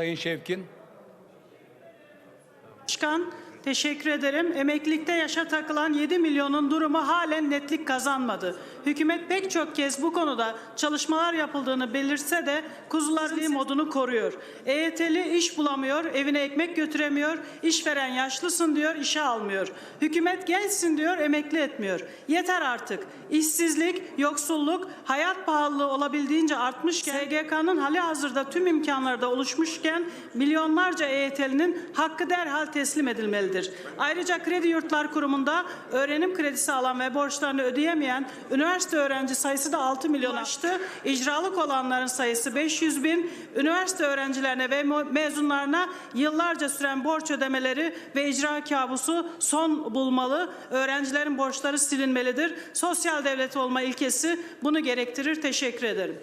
Sayın Şevkin. Başkan, teşekkür ederim. Emeklilikte yaşa takılan 7 milyonun durumu halen netlik kazanmadı. Hükümet pek çok kez bu konuda çalışmalar yapıldığını belirse de kuzularlığı modunu koruyor. EYT'li iş bulamıyor, evine ekmek götüremiyor, işveren yaşlısın diyor, işe almıyor. Hükümet gençsin diyor, emekli etmiyor. Yeter artık. İşsizlik, yoksulluk, hayat pahalılığı olabildiğince artmışken, SGK'nın hali hazırda tüm imkanları da oluşmuşken milyonlarca EYT'linin hakkı derhal teslim edilmelidir. Ayrıca Kredi Yurtlar Kurumu'nda öğrenim kredisi alan ve borçlarını ödeyemeyen üniversite öğrenci sayısı da 6 milyon aştı. İcralık olanların sayısı 500 bin. Üniversite öğrencilerine ve mezunlarına yıllarca süren borç ödemeleri ve icra kabusu son bulmalı. Öğrencilerin borçları silinmelidir. Sosyal devlet olma ilkesi bunu gerektirir. Teşekkür ederim.